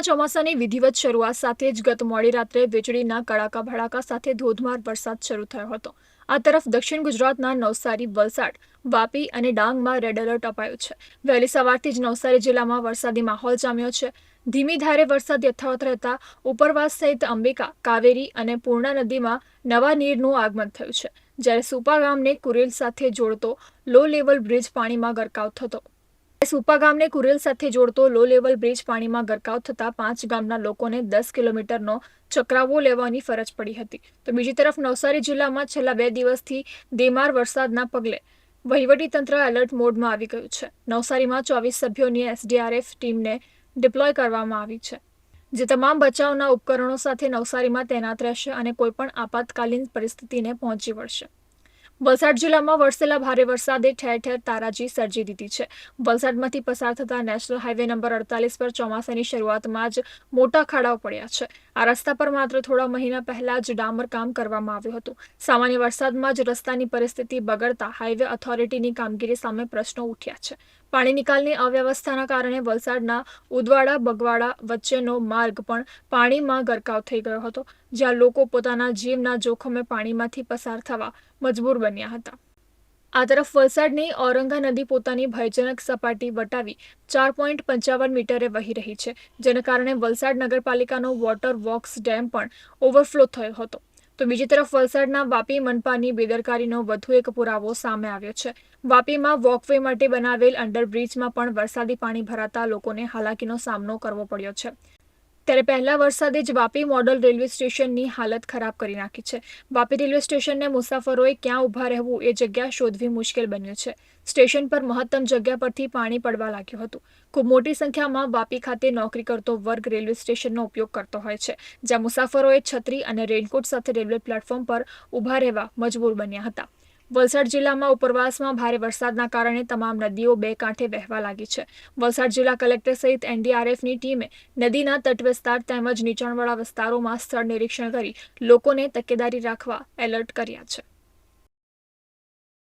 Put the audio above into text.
ચોમાસાની વિધિવત શરૂઆત સાથે જ ગત મોડી રાત્રે વીજળીના કડાકા ભડાકા સાથે ધોધમાર વરસાદ શરૂ થયો હતો. આ તરફ દક્ષિણ ગુજરાતના નવસારી, વલસાડ, વાપી અને ડાંગમાં રેડ એલર્ટ અપાયું છે. વહેલી સવારથી જ નવસારી જિલ્લામાં વરસાદી માહોલ જામ્યો છે. ધીમી ધારે વરસાદ યથાવત રહેતા ઉપરવાસ સહિત અંબિકા, કાવેરી અને પૂર્ણા નદીમાં નવા નીરનું આગમન થયું છે. જ્યારે સુપા ગામને કુરેલ સાથે જોડતો લો લેવલ બ્રિજ પાણીમાં ગરકાવ થતો સુપા ગામને કુરેલ સાથે જોડતો લો લેવલ બ્રિજ પાણીમાં ગરકાવ થતા પાંચ ગામના લોકોને દસ કિલોમીટરનો ચક્રાવો લેવાની ફરજ પડી હતી. તો બીજી તરફ નવસારી જિલ્લામાં છેલ્લા બે દિવસથી દેમાર વરસાદના પગલે વહીવટીતંત્ર એલર્ટ મોડમાં આવી ગયું છે. નવસારીમાં ચોવીસ સભ્યોની એસડીઆરએફ ટીમને ડિપ્લોય કરવામાં આવી છે. જે તમામ બચાવના ઉપકરણો સાથે નવસારીમાં તૈનાત રહેશે અને કોઈપણ આપાતકાલીન પરિસ્થિતિને પહોંચી વળશે. વલસાડ જિલ્લામાં વરસેલા ભારે વરસાદે ઠેર ઠેર તારાજી સર્જી દીધી છે. વલસાડમાંથી પસાર થતા નેશનલ હાઈવે નંબર અડતાલીસ પર ચોમાસાની શરૂઆતમાં જ મોટા ખાડાઓ પડ્યા છે. આ રસ્તા પર માત્ર થોડા મહિના પહેલા જ ડામર કામ કરવામાં આવ્યું હતું. સામાન્ય વરસાદમાં જ રસ્તાની પરિસ્થિતિ બગડતા હાઈવે ઓથોરિટીની કામગીરી સામે પ્રશ્નો ઉઠ્યા છે. પાણી નિકાલની અવ્યવસ્થાના કારણે વલસાડના ઉદવાડા, બગવાડા વચ્ચેનો માર્ગ પણ પાણીમાં ગરકાવ થઈ ગયો હતો, જ્યાં લોકો પોતાના જીવના જોખમે પાણીમાંથી પસાર થવા મજબૂર બન્યા હતા. આ તરફ વલસાડની ઔરંગા નદી પોતાની ભયજનક સપાટી વટાવી ચાર પોઈન્ટ પંચાવન મીટરે વહી રહી છે, જેના કારણે વલસાડ નગરપાલિકાનો વોટર વોક્સ ડેમ પણ ઓવરફ્લો થયો હતો. તો બીજી તરફ વલસાડના વાપી મનપાની બેદરકારીનો વધુ એક પુરાવો સામે આવ્યો છે. વાપીમાં વોકવે માટે બનાવેલ અંડરબ્રિજમાં પણ વરસાદી પાણી ભરાતા લોકોને હાલાકીનો સામનો કરવો પડ્યો છે. ત્યારે પહેલા વરસાદે જ વાપી મોડલ રેલવે સ્ટેશનની હાલત ખરાબ કરી નાખી છે. વાપી રેલવે સ્ટેશનને મુસાફરોએ ક્યાં ઊભા રહેવું એ જગ્યા શોધવી મુશ્કેલ બન્યું છે. સ્ટેશન પર મહત્તમ જગ્યા પરથી પાણી પડવા લાગ્યું હતું. ખૂબ મોટી સંખ્યામાં વાપી ખાતે નોકરી કરતો વર્ગ રેલવે સ્ટેશનનો ઉપયોગ કરતો હોય છે, જ્યાં મુસાફરોએ છત્રી અને રેઇનકોટ સાથે રેલવે પ્લેટફોર્મ પર ઊભા રહેવા મજબૂર બન્યા હતા. વલસાડ જિલ્લામાં ઉપરવાસમાં ભારે વરસાદના કારણે તમામ નદીઓ બે કાંઠે વહેવા લાગી છે. વલસાડ જિલ્લા કલેક્ટર સહિત એનડીઆરએફની ટીમે નદીના તટ વિસ્તાર તેમજ નીચાણવાળા વિસ્તારોમાં સ્થળ નિરીક્ષણ કરી લોકોને તકેદારી રાખવા એલર્ટ કર્યા છે.